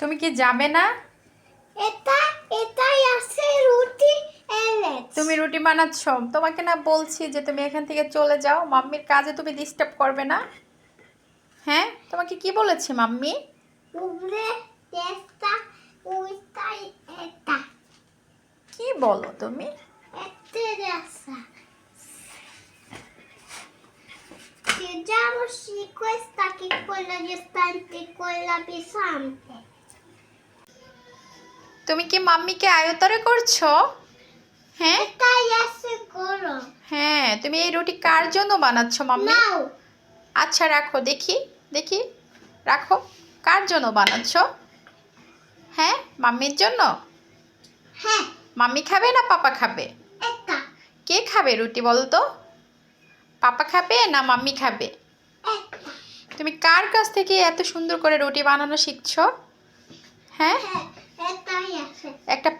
তুমি কি যাবে না? এটা এটাই আছে রুটি তুমি রুটি বানাচ্ছ। তোমাকে না বলছি যে তুমি এখান থেকে চলে যাও। মাম্মির কাজে তুমি ডিস্টার্ব করবে না। হ্যাঁ? তোমাকে কি বলেছে মাম্মি? কি বলো তুমি. Vediamo se questa che quella distante e quella pesante. তুমি কি মাম্মিকে আয়তরে করছ? হ্যাঁ. হ্যাঁ তুমি এই রুটি কার জন্য বানাচ্ছ মাম্মি. আচ্ছা রাখো দেখি দেখি রাখো। কার জন্য বানাচ্ছ? হ্যাঁ মাম্মির জন্য? He. মাম্মি খাবে না পাপা খাবে. কে খাবে রুটি বলো তো? পাপা খাবে না মাম্মি খাবে. তুমি কার কাছ থেকে এত সুন্দর করে রুটি বানানো শিখছো? হ্যাঁ।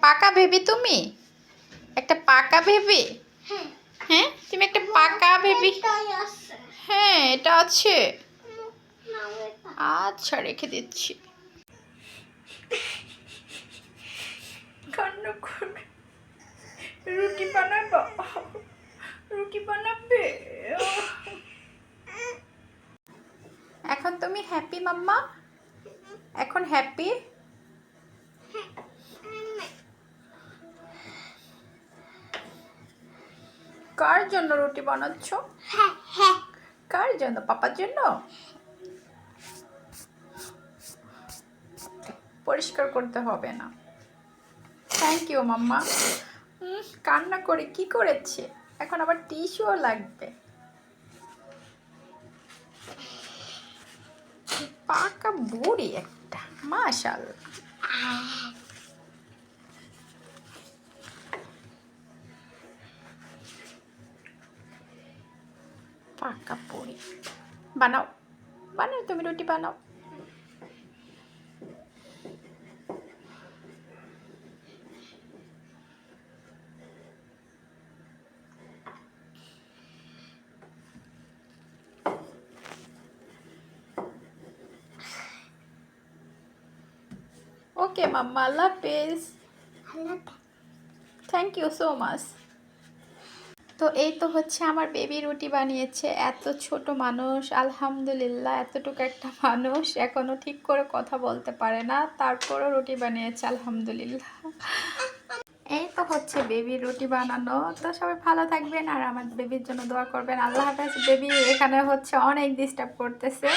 পাকা ভেবি তুমি? একটা পাকা ভেবি? হ্যাঁ। তুমি একটা পাকা ভেবি হ্যাঁ এটা আছে। আচ্ছা রেখে দিচ্ছি। রুটি বানাবো? রুটি বানাবে? এখন তুমি হ্যাপি মাম্মা? এখন হ্যাপি কার জন্য রুটি বানাচ্ছ? He. He. কার জন্য? পাপার জন্য? পরিষ্কার করতে হবে না। Thank you mamma. কান্না করে কি করেছে? এখন আবার টিস্যুও লাগবে। পাকা বুড়ি একটা মাশাল পাকা বুড়ি বানাও বানাও তুমি রুটি বানাও ওকে মাম্মা আল্লাহ হাফিজ Alata. Thank you so much তো এই তো হচ্ছে আমার বেবি রুটি বানিয়েছে। এত ছোট মানুষ, আলহামদুলিল্লাহ, এতটুকু একটা মানুষ, এখনও ঠিক করে কথা বলতে পারে না, তারপরও রুটি বানিয়েছে, আলহামদুলিল্লাহ। এই তো হচ্ছে বেবি রুটি বানানো। তো সবাই ভালো থাকবেন আর আমার বেবির জন্য দোয়া করবেন। আল্লাহ হাফেজ। বেবি এখানে হচ্ছে অনেক ডিস্টার্ব করতেছে।